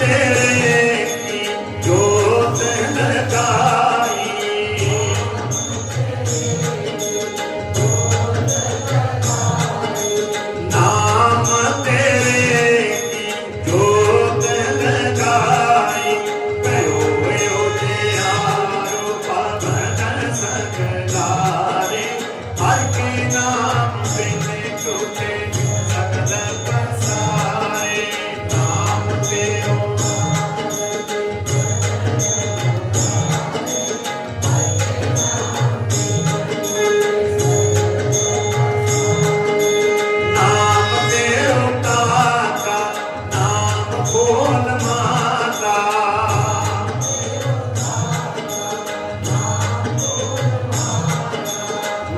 Yeah.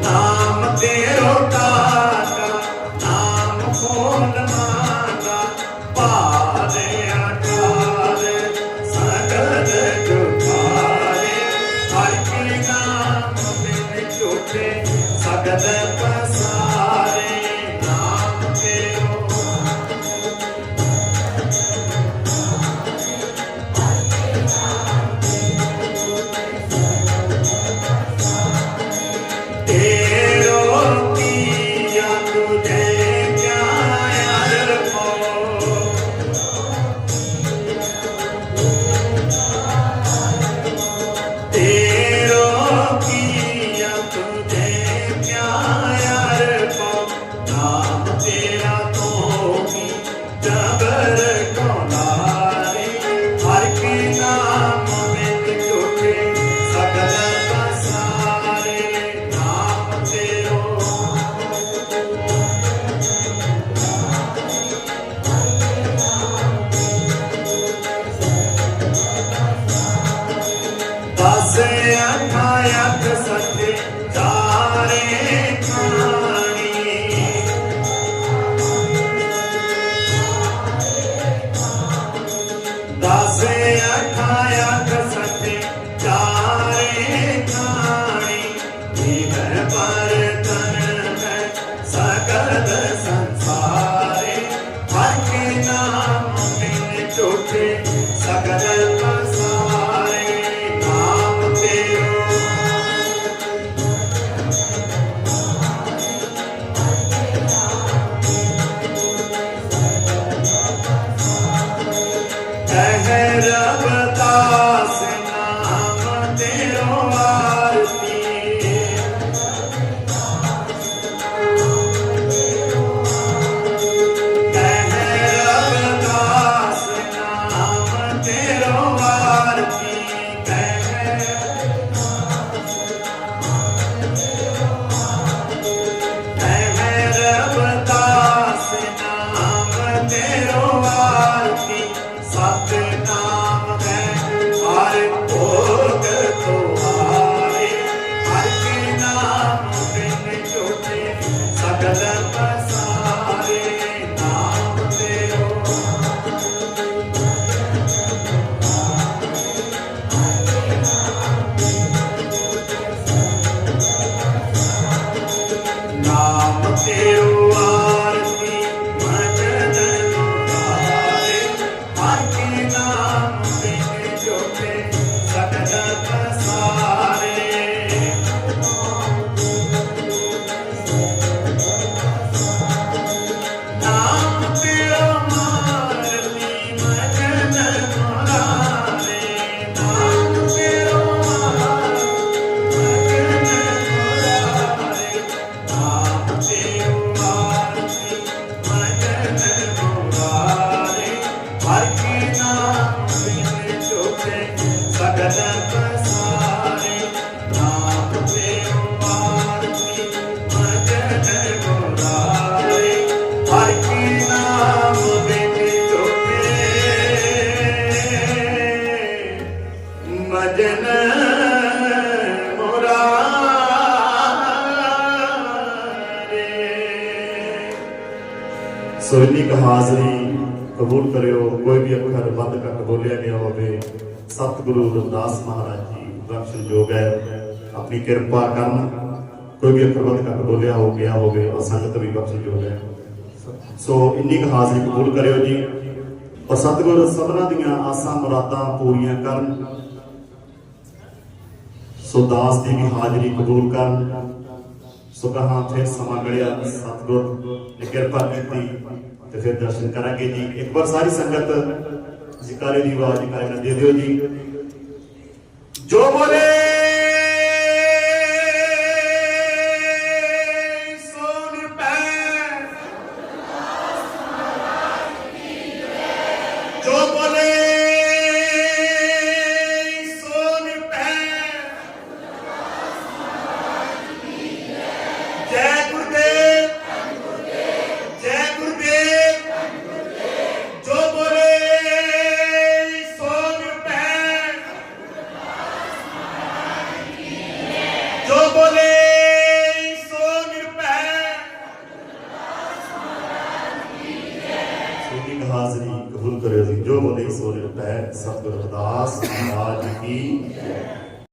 Ah. चारे खाणी जीवन पर ना ਸੋ ਇੰਨੀ ਕੁ ਹਾਜ਼ਰੀ ਕਬੂਲ ਕਰਿਓ, ਕੋਈ ਵੀ ਅੱਖਰ ਵੱਧ ਘੱਟ ਬੋਲਿਆ ਗਿਆ ਹੋਵੇ, ਸਤਿਗੁਰੂ ਰਵਿਦਾਸ ਮਹਾਰਾਜ ਜੀ ਬਖਸ਼ਣਯੋਗ ਹੈ। ਆਪਣੀ ਕਿਰਪਾ ਕਰਨ ਕੋਈ ਵੀ ਅੱਖਰ ਵੱਧ ਘੱਟ ਬੋਲਿਆ ਹੋ, ਗਿਆ ਹੋਵੇ, ਉਹ ਸੰਗਤ ਵੀ ਬਖਸ਼ਣਯੋਗ ਹੈ। ਸੋ ਇੰਨੀ ਕੁ ਹਾਜ਼ਰੀ ਕਬੂਲ ਕਰਿਓ ਜੀ। ਔਰ ਸਤਿਗੁਰ, ਸਭਨਾਂ ਦੀਆਂ ਆਸਾਂ ਮੁਰਾਦਾਂ ਪੂਰੀਆਂ ਕਰਨ। ਸੋ ਦਾਸ ਦੀ ਵੀ ਹਾਜ਼ਰੀ ਕਬੂਲ ਕਰਨ। ਸੋ ਕਹਾਂ ਫਿਰ ਸਮਾਂ ਗੜਿਆ ਸਤਿਗੁਰ ਨੇ ਕਿਰਪਾ ਕੀਤੀ ਤੇ ਫਿਰ ਦਰਸ਼ਨ ਕਰਾਂਗੇ ਜੀ ਇੱਕ ਵਾਰ ਸਾਰੀ ਸੰਗਤ ਜਿਕਾਰੇ ਦੀ ਆਵਾਜ਼ ਜਿਕਾਰੇ ਨਾਲ ਦੇ ਦਿਓ ਜੀ ਜੋ ਬੋਲੇ ਸੋਨ ਪੈ